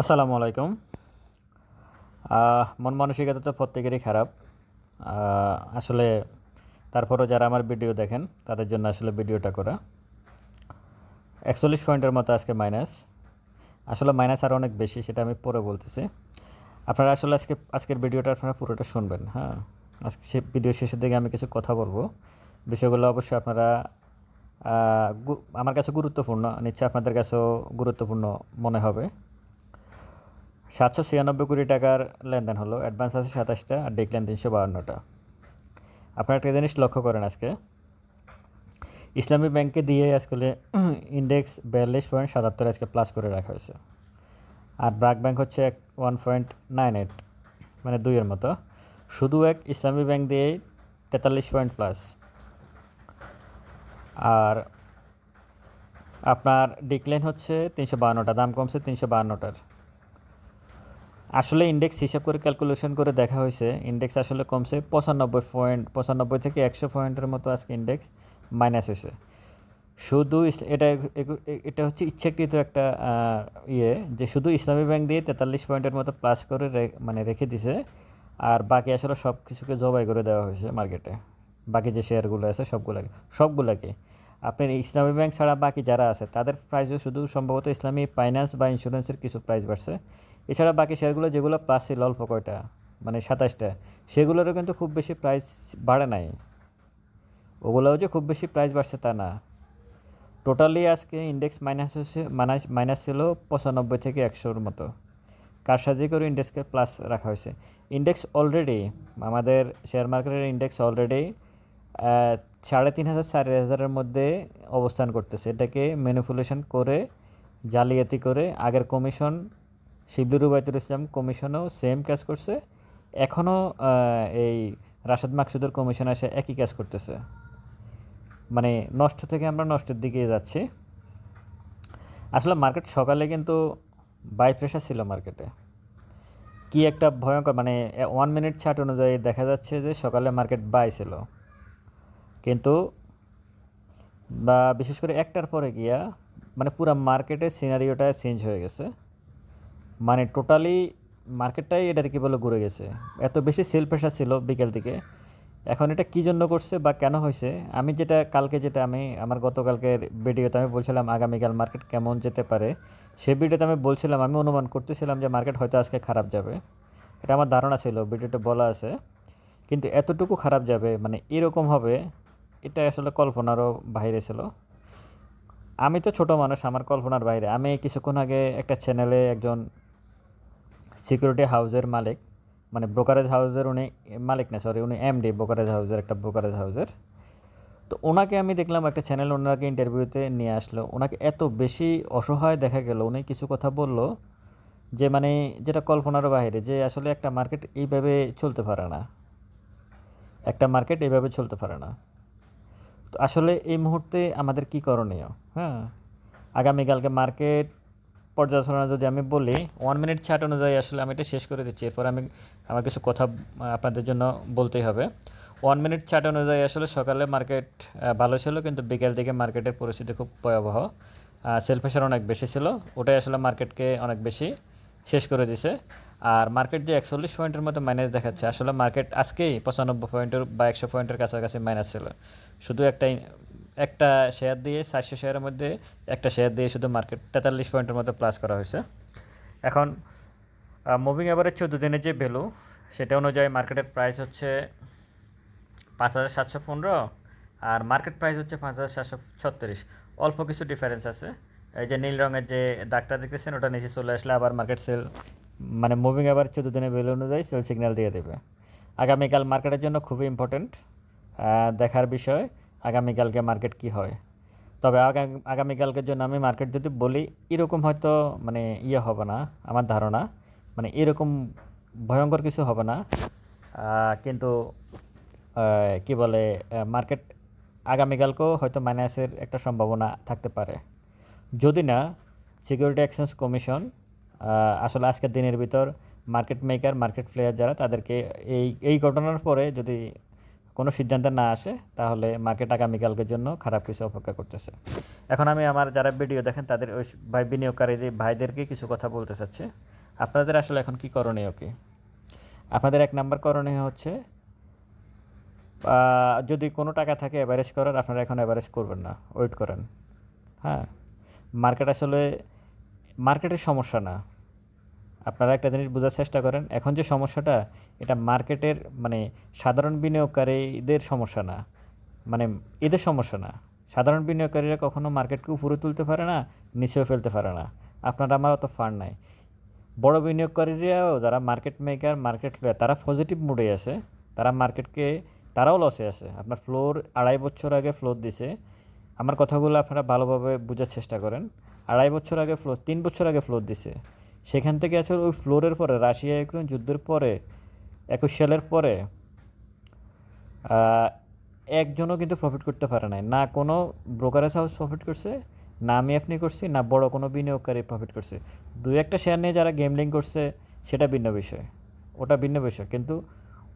আসসালামু আলাইকুম। মন মানসিকতা তো প্রত্যেকেরই খারাপ। আসলে তারপরও যারা আমার ভিডিও দেখেন, তাদের জন্য আসলে ভিডিওটা করা। একচল্লিশ পয়েন্টের মতো আজকে মাইনাস আসলে মাইনাস আরও অনেক বেশি, সেটা আমি পরে বলতেছি। আপনারা আসলে আজকে, আজকের ভিডিওটা আপনারা পুরোটা শুনবেন হ্যাঁ? আজকে সে ভিডিও শেষের দিকে আমি কিছু কথা বলব। বিষয়গুলো অবশ্যই আপনারা আমার কাছে গুরুত্বপূর্ণ নিশ্চয় আপনাদের কাছেও গুরুত্বপূর্ণ মনে হবে। সাতশো ছিয়ানব্বই কোটি টাকার লেনদেন হলো অ্যাডভান্স আছে সাতাশটা, আর ডিক্লাইন তিনশো বাউন্নটা আপনারা একটা জিনিস লক্ষ্য করেন আজকে। ইসলামী ব্যাংকে দিয়ে আজকে ইন্ডেক্স বিয়াল্লিশ পয়েন্ট সাতাত্তর আজকে প্লাস করে রাখা হয়েছে। আর ব্রাক ব্যাংক হচ্ছে এক ওয়ান পয়েন্ট নাইন এইট মানে দুইয়ের মতো। শুধু এক ইসলামী ব্যাংক দিয়েই তেতাল্লিশ পয়েন্ট প্লাস আর আপনার ডিক্লাইন হচ্ছে তিনশো বাহান্নটা, দাম কমছে তিনশো বাহান্নটার। আসলে ইন্ডেক্স হিসাব করে ক্যালকুলেশন করে দেখা হয়েছে। ইন্ডেক্স আসলে কমছে পঁচানব্বই পয়েন্ট পঁচানব্বই থেকে একশো পয়েন্টের মতো আজকে ইন্ডেক্স মাইনাস হয়েছে। শুধু এটা এটা হচ্ছে ইচ্ছাকৃত একটা ইয়ে যে শুধু ইসলামী ব্যাংক দিয়ে তেতাল্লিশ পয়েন্টের মতো প্লাস করে মানে রেখে দিছে। আর বাকি আসলে সব কিছুকে জবাই করে দেওয়া হয়েছে মার্কেটে বাকি যে শেয়ারগুলো আছে সবগুলোকে সবগুলোকে। আপনার ইসলামী ব্যাংক ছাড়া বাকি যারা আছে, তাদের প্রাইসও শুধু সম্ভবত ইসলামী ফাইন্যান্স বা ইন্স্যুরেন্সের কিছু প্রাইস বাড়ছে। এছাড়া বাকি শেয়ারগুলো যেগুলো ছিল অল্প কয়টা মানে সাতাশটা, সেগুলোরও কিন্তু খুব বেশি প্রাইস বাড়ে নাই। ওগুলোও যে খুব বেশি প্রাইস বাড়ছে তা না। টোটালি আজকে ইন্ডেক্স মাইনাস হচ্ছে মাইনাস মাইনাস ছিল পঁচানব্বই থেকে একশোর মতো। কারসাজি করে ইন্ডেক্সকে প্লাস রাখা হয়েছে। ইন্ডেক্স অলরেডি আমাদের শেয়ার মার্কেটের ইন্ডেক্স অলরেডি সাড়ে তিন হাজার, চার হাজারের মধ্যে অবস্থান করতেছে। এটাকে ম্যানিপুলেশন করে, জালিয়াতি করে আগের কমিশন শিবলুর রুবাইতুল ইসলাম কমিশনও সেম কাজ করছে। এখনও এই রাশেদ মাকসুদের কমিশন এসে একই কাজ করতেছে। মানে নষ্ট থেকে আমরা নষ্টের দিকে যাচ্ছি। আসলে মার্কেট সকালে কিন্তু বাই প্রেশার ছিল মার্কেটে কি একটা ভয়ঙ্কর মানে ওয়ান মিনিট ছাট অনুযায়ী দেখা যাচ্ছে যে সকালে মার্কেট বাই ছিল। কিন্তু, বা বিশেষ করে একটার পরে গিয়া মানে পুরো মার্কেটের সিনারিওটা চেঞ্জ হয়ে গেছে। মানে টোটালি মার্কেটটাই এটার কি বলে ঘুরে গেছে। এত বেশি সেল প্রেশার ছিল বিকেল দিকে। এখন এটা কী জন্য করছে বা কেন হয়েছে? আমি যেটা, কালকে যেটা আমি, আমার গতকালকের ভিডিওতে আমি বলছিলাম আগামীকাল মার্কেট কেমন যেতে পারে, সে ভিডিওতে আমি বলছিলাম, আমি অনুমান করতেছিলাম যে মার্কেট হয়তো আজকে খারাপ যাবে। এটা আমার ধারণা ছিল ভিডিওতে বলা আছে। কিন্তু এতটুকু খারাপ যাবে মানে এরকম হবে, এটা আসলে কল্পনারও বাইরে ছিল। আমি তো ছোট মানুষ, আমার কল্পনার বাইরে। আমি কিছুক্ষণ আগে একটা চ্যানেলে একজন সিকিউরিটি হাউসের মালিক মানে ব্রোকারেজ হাউসের উনি, মালিক না সরি উনি এমডি ব্রোকারেজ হাউসের একটা ব্রোকারেজ হাউসের তো ওনাকে আমি দেখলাম, একটা চ্যানেল ওনাকে ইন্টারভিউতে নিয়ে আসলো। ওনাকে এত বেশি অসহায় দেখা গেল, উনি কিছু কথা বলল যে মানে যেটা কল্পনার বাইরে যে, আসলে একটা মার্কেট এইভাবে চলতে পারে না। একটা মার্কেট এইভাবে চলতে পারে না। তো আসলে এই মুহূর্তে আমাদের কি করণীয়? হ্যাঁ আগামীকালকে মার্কেট পর্যালোচনা যদি আমি বলি ওয়ান মিনিট ছাট অনুযায়ী আসলে আমি এটা শেষ করে দিচ্ছি। এরপর আমি আমার কিছু কথা আপনাদের জন্য বলতেই হবে। ওয়ান মিনিট ছাট অনুযায়ী আসলে সকালে মার্কেট ভালো ছিল, কিন্তু বিকেল দিকে মার্কেটের পরিস্থিতি খুব ভয়াবহ। সেল প্রেশার অনেক বেশি ছিল, ওটাই আসলে মার্কেটকে অনেক বেশি শেষ করে দিছে। আর মার্কেট যে একচল্লিশ পয়েন্টের মতো মাইনাস দেখাচ্ছে, আসলে মার্কেট আজকেই পঁচানব্বই পয়েন্টের বা একশো পয়েন্টের কাছাকাছি মাইনাস ছিল। শুধু একটাই একটা শেয়ার দিয়ে, চারশো শেয়ারের মধ্যে একটা শেয়ার দিয়ে শুধু মার্কেট তেতাল্লিশ পয়েন্টের মতো প্লাস করা হয়েছে। এখন মুভিং এভারেজ চোদ্দ দিনের যে ভ্যালু সেটা অনুযায়ী মার্কেটের প্রাইস হচ্ছে পাঁচ হাজার সাতশো পনেরো আর মার্কেট প্রাইস হচ্ছে পাঁচ হাজার সাতশো ছত্রিশ। অল্প কিছু ডিফারেন্স আছে। এই যে নীল রঙের যে দাগটা দেখতেছেন, ওটা নিচে চলে আসলে আবার মার্কেট সেল মানে মুভিং আবার চোদ্দ দিনের ভ্যালু অনুযায়ী সেল সিগন্যাল দিয়ে দেবে। আগামীকাল মার্কেটের জন্য খুবই ইম্পর্টেন্ট দেখার বিষয়। আগামীকালকে মার্কেট কি হয়? তবে আগা- আগামীকালকের জন্য আমি মার্কেট যদি বলি, এরকম হয়তো মানে ইয়ে হবে না, আমার ধারণা। মানে এরকম ভয়ঙ্কর কিছু হবে না। কিন্তু কি বলে মার্কেট আগামীকালকেও হয়তো মাইনাসের একটা সম্ভাবনা থাকতে পারে। যদি না সিকিউরিটি এক্সচেঞ্জ কমিশন আসলে আজকের দিনের ভিতর মার্কেট মেকার মার্কেট প্লেয়ার যারা, তাদেরকে এই এই ঘটনার পরে যদি কোনো সিদ্ধান্ত না আসে, তাহলে মার্কেট আগামীকালকের জন্য খারাপ কিছু অপেক্ষা করতেছে। এখন আমি আমার যারা ভিডিও দেখেন, তাদের ওই ভাই বিনিয়োগকারী ভাইদেরকে কিছু কথা বলতে চাচ্ছি। আপনাদের আসলে এখন কি করণীয় কি? আপনাদের এক নাম্বার করণীয় হচ্ছে যদি কোনো টাকা থাকে অ্যাভারেজ করার, আপনারা এখন অ্যাভারেজ করবেন না ওয়েট করেন। হ্যাঁ? মার্কেট আসলে মার্কেটের সমস্যা না। আপনারা একটা জিনিস বোঝার চেষ্টা করেন, এখন যে সমস্যাটা, এটা মার্কেটের মানে সাধারণ বিনিয়োগকারীদের সমস্যা না। মানে এদের সমস্যা না। সাধারণ বিনিয়োগকারীরা কখনো মার্কেটকে উপরে তুলতে পারে না, নিচেও ফেলতে পারে না। আপনারা আমার অত ফান্ড নাই। বড় বিনিয়োগকারীরাও যারা মার্কেট মেকার, মার্কেট প্লেয়ার, তারা পজিটিভ মুডে আছে। তারা মার্কেটকে, তারাও লসে আছে। আপনার ফ্লোর আড়াই বছর আগে ফ্লোর দিছে। আমার কথাগুলো আপনারা ভালোভাবে বোঝার চেষ্টা করেন। আড়াই বছর আগে ফ্লোর তিন বছর আগে ফ্লোর দিছে। সেখান থেকে আসলে ওই ফ্লোরের পরে, রাশিয়া ইউক্রেন যুদ্ধের পরে, একুশ সালের পরে একজনও কিন্তু প্রফিট করতে পারে নাই। না কোনো ব্রোকারেজ হাউস প্রফিট করছে, না আমি আপনি করছি, না বড় কোনো বিনিয়োগকারী প্রফিট করছে। দু একটা শেয়ার নিয়ে যারা গেমলিং করছে, সেটা ভিন্ন বিষয়। ওটা ভিন্ন বিষয়। কিন্তু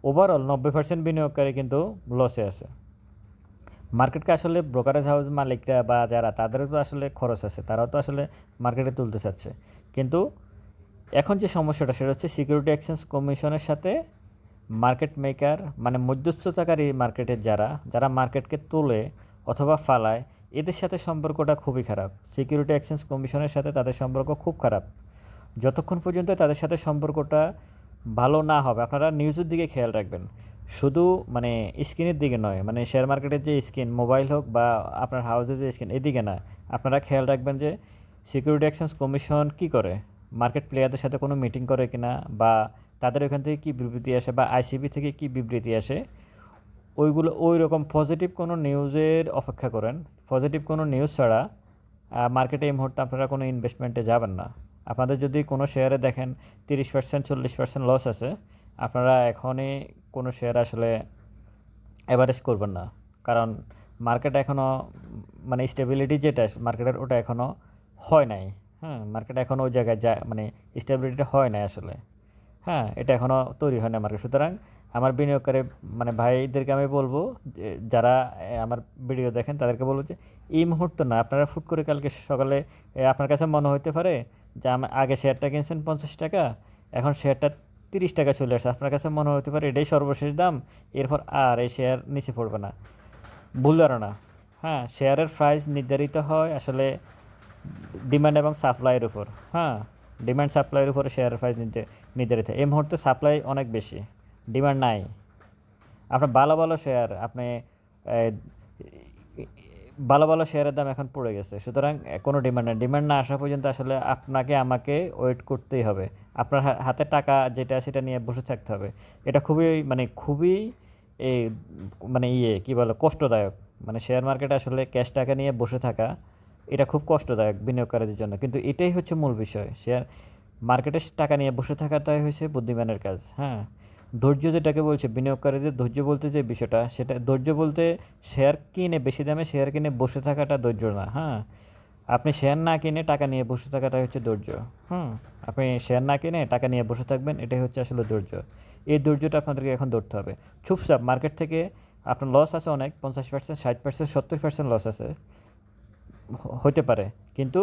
ওভারঅল নব্বই পার্সেন্ট বিনিয়োগকারী কিন্তু লসে আছে। মার্কেটকে আসলে ব্রোকারেজ হাউস মালিকরা বা যারা, তাদেরও তো আসলে খরচ আছে। তারাও তো আসলে মার্কেটে তুলতে চাচ্ছে। কিন্তু এখন যে সমস্যাটা, সেটা হচ্ছে সিকিউরিটি এক্সচেঞ্জ কমিশনের সাথে মার্কেট মেকার মানে মধ্যস্থতাকারী মার্কেটের যারা যারা মার্কেটকে তোলে অথবা ফালায়, এদের সাথে সম্পর্কটা খুবই খারাপ। সিকিউরিটি এক্সচেঞ্জ কমিশনের সাথে তাদের সম্পর্ক খুব খারাপ। যতক্ষণ পর্যন্ত তাদের সাথে সম্পর্কটা ভালো না হবে, আপনারা নিউজের দিকে খেয়াল রাখবেন। শুধু মানে স্ক্রিনের দিকে নয় মানে শেয়ার মার্কেটের যে স্ক্রিন মোবাইল হোক বা আপনার হাউসের যে স্ক্রিন এদিকে না। আপনারা খেয়াল রাখবেন যে সিকিউরিটি এক্সচেঞ্জ কমিশন কি করে? মার্কেট প্লেয়ারদের সাথে কোনো মিটিং করে কিনা বা তাদের ওখান থেকে কী বিবৃতি আসে বা আইসিবি থেকে কী বিবৃতি আসে, ওইগুলো ওই রকম পজিটিভ কোনো নিউজের অপেক্ষা করেন। পজিটিভ কোনো নিউজ ছাড়া মার্কেটে এই মুহূর্তে আপনারা কোনো ইনভেস্টমেন্টে যাবেন না। আপনাদের যদি কোনো শেয়ারে দেখেন তিরিশ পার্সেন্ট চল্লিশ পার্সেন্ট লস আছে, আপনারা এখনই কোনো শেয়ার আসলে অ্যাভারেজ করবেন না। কারণ মার্কেট এখনও মানে স্টেবিলিটি যেটা মার্কেটের ওটা এখনও হয় নাই। হ্যাঁ মার্কেট এখনও ওই জায়গায় যা মানে স্টেবিলিটিটা হয় না আসলে। হ্যাঁ এটা এখনও তৈরি হয় না মার্কেট সুতরাং আমার বিনিয়োগকারী মানে ভাইদেরকে আমি বলব যারা আমার ভিডিও দেখেন, তাদেরকে বলব যে, এই মুহূর্তে না, আপনারা ফুট করে কালকে সকালে আপনার কাছে মনে হতে পারে যে আমার আগে শেয়ারটা কিনছেন পঞ্চাশ টাকা, এখন শেয়ারটা তিরিশ টাকা চলে আসছে। আপনার কাছে মনে হতে পারে এটাই সর্বশেষ দাম, এরপর আর এই শেয়ার নিচে পড়বে না। ভুল ধারণা। হ্যাঁ শেয়ারের প্রাইস নির্ধারিত হয়, আসলে ডিমান্ড এবং সাপ্লাইয়ের উপর হ্যাঁ? ডিমান্ড সাপ্লাইয়ের উপরে শেয়ারের প্রাইস নিতে নির্ধারিত। এই মুহূর্তে সাপ্লাই অনেক বেশি ডিমান্ড নাই। আপনার ভালো ভালো শেয়ার আপনি ভালো ভালো শেয়ারের দাম এখন পড়ে গেছে। সুতরাং কোনো ডিমান্ড নেই। ডিমান্ড না আসা পর্যন্ত আসলে আপনাকে, আমাকে ওয়েট করতেই হবে। আপনার হাতে টাকা যেটা সেটা নিয়ে বসে থাকতে হবে। এটা খুবই মানে খুবই এই মানে ইয়ে কী বলে, কষ্টদায়ক। মানে শেয়ার মার্কেটে আসলে ক্যাশ টাকা নিয়ে বসে থাকা এটা খুব কষ্টদায়ক বিনিয়োগকারীদের জন্য। কিন্তু এটাই হচ্ছে মূল বিষয়। শেয়ার মার্কেটে টাকা নিয়ে বসে থাকাটাই হচ্ছে বুদ্ধিমানের কাজ হ্যাঁ? ধৈর্য যেটাকে বলছে, বিনিয়োগকারীদের ধৈর্য বলতে যে বিষয়টা, সেটা ধৈর্য বলতে শেয়ার কিনে, বেশি দামে শেয়ার কিনে বসে থাকাটা ধৈর্য না হ্যাঁ? আপনি শেয়ার না কিনে টাকা নিয়ে বসে থাকাটাই হচ্ছে ধৈর্য, হুম? আপনি শেয়ার না কিনে টাকা নিয়ে বসে থাকবেন, এটাই হচ্ছে আসলে ধৈর্য। এই ধৈর্যটা আপনাদেরকে এখন ধরতে হবে। চুপচাপ, মার্কেট থেকে আপনার লস আছে অনেক, পঞ্চাশ পার্সেন্ট ষাট পার্সেন্ট সত্তর পার্সেন্ট লস আছে। হতে পারে। কিন্তু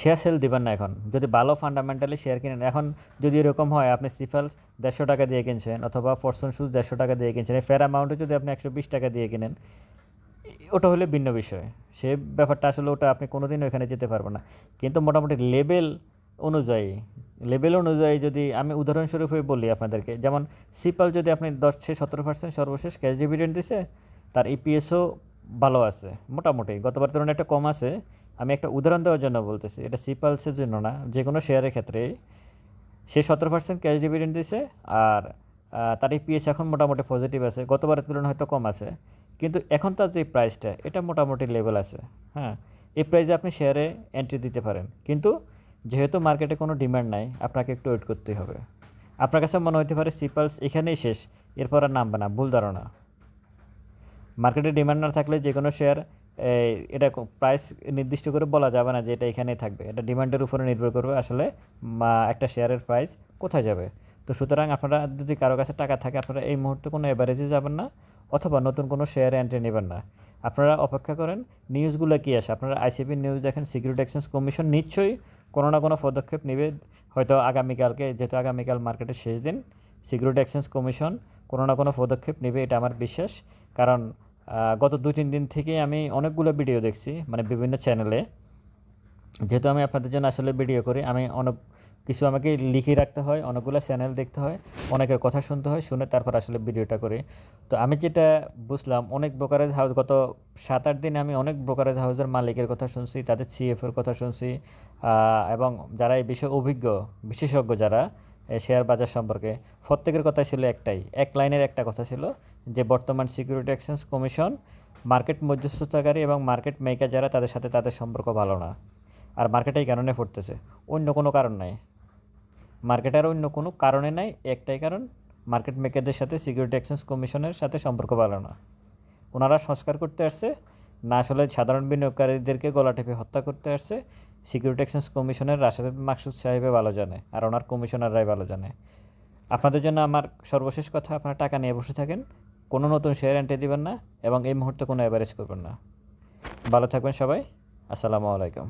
শেয়ার সেল দিবেন না এখন। যদি ভালো ফান্ডামেন্টালি শেয়ার কিনেন, এখন যদি এরকম হয়, আপনি সিফালস দেড়শো টাকা দিয়ে কিনছেন অথবা ফরসন শুজ দেড়শো টাকা দিয়ে কিনছেন ফেয়ার অ্যামাউন্টে যদি আপনি একশো বিশ টাকা দিয়ে কিনেন, ওটা হলে ভিন্ন বিষয়। সে ব্যাপারটা আসলে ওটা আপনি কোনো কোনোদিন ওখানে যেতে পারবেন না। কিন্তু মোটামুটি লেভেল অনুযায়ী লেভেল অনুযায়ী যদি আমি উদাহরণস্বরূপ হয়ে বলি আপনাদেরকে, যেমন সিপাল যদি আপনি দশ থেকে সতেরো পার্সেন্ট সর্বশেষ ক্যাশ ডিভিডেন্ড দিছে, তার ইপিএসও ভালো আছে, মোটামুটি। গতবার তুলনায় একটা কম আছে। আমি একটা উদাহরণ দেওয়ার জন্য বলতেছি, এটা সিপালসের জন্য না, যে কোনো শেয়ারের ক্ষেত্রে। সে সতেরো পার্সেন্ট ক্যাশ ডিভিডেন্ড দিছে আর তার ইপিএস এখন মোটামুটি পজিটিভ আছে। গতবারের তুলনায় হয়তো কম আছে। কিন্তু এখন তার যে প্রাইসটা এটা মোটামুটি লেভেল আছে হ্যাঁ? এই প্রাইসে আপনি শেয়ারে এন্ট্রি দিতে পারেন। কিন্তু যেহেতু মার্কেটে কোনো ডিমান্ড নাই, আপনাকে একটু ওয়েট করতেই হবে। আপনার কাছে মনে হতে পারে সিপালস এখানেই শেষ, এরপর আর নামবে না, ভুল ধারণা। মার্কেটে ডিমান্ড না থাকলে যে কোনো শেয়ার এটা প্রাইস নির্দিষ্ট করে বলা যাবে না যে এটা এখানেই থাকবে। এটা ডিমান্ডের উপরে নির্ভর করবে আসলে একটা শেয়ারের প্রাইস কোথায় যাবে। তো সুতরাং আপনারা যদি কারও কাছে টাকা থাকে, আপনারা এই মুহূর্তে কোনো এভারেজে যাবেন না অথবা নতুন কোনো শেয়ার এন্ট্রি নেবেন না। আপনারা অপেক্ষা করেন নিউজগুলো কী আসে? আপনারা আইসিবি নিউজ দেখেন সিকিউরিটি এক্সচেঞ্জ কমিশন নিশ্চয়ই কোনো না কোনো পদক্ষেপ নেবে। হয়তো আগামীকালকে, যেহেতু আগামীকাল মার্কেটের শেষ দিন সিকিউরিটি এক্সচেঞ্জ কমিশন কোনো না কোনো পদক্ষেপ নেবে, এটা আমার বিশ্বাস। কারণ গত দু তিন দিন থেকে আমি অনেকগুলো ভিডিও দেখছি মানে বিভিন্ন চ্যানেলে যেহেতু আমি আপনাদের জন্য আসলে ভিডিও করি, আমি অনেক কিছু আমাকে লিখে রাখতে হয়, অনেকগুলো চ্যানেল দেখতে হয়, অনেকের কথা শুনতে হয়, শুনে তারপর আসলে ভিডিওটা করি। তো আমি যেটা বুঝলাম, অনেক ব্রোকারেজ হাউস গত সাত আট দিনে আমি অনেক ব্রোকারেজ হাউসের মালিকের কথা শুনছি, তাদের সিএফের কথা শুনছি এবং যারা এই বিষয়ে অভিজ্ঞ, বিশেষজ্ঞ যারা শেয়ার বাজার সম্পর্কে। প্রত্যেকের কথা ছিল একটাই। এক লাইনের একটা কথা ছিল যে, বর্তমান সিকিউরিটি এক্সচেঞ্জ কমিশন মার্কেট মধ্যস্থতাকারী এবং মার্কেট মেকার যারা, তাদের সাথে তাদের সম্পর্ক ভালো না। আর মার্কেটে এই কারণে পড়তেছে অন্য কোনো কারণ নাই। মার্কেটের অন্য কোনো কারণে নাই, একটাই কারণ মার্কেট মেকারদের সাথে সিকিউরিটি এক্সচেঞ্জ কমিশনের সাথে সম্পর্ক ভালো না। ওনারা সংস্কার করতে আসছে, না আসলে সাধারণ বিনিয়োগকারীদেরকে গলা টেপে হত্যা করতে আসছে সিকিউরিটি এক্সচেঞ্জ কমিশনের রাশেদ মাকসুদ সাহেবে ভালো জানে, আর ওনার কমিশনাররাই ভালো জানে। আপনাদের জন্য আমার সর্বশেষ কথা, আপনারা টাকা নিয়ে বসে থাকেন, কোনো নতুন শেয়ার এন্ট্রি দিবেন না, এবং এই মুহূর্তে কোনো অ্যাভারেজ করবেন না। ভালো থাকবেন সবাই, আসসালামু আলাইকুম।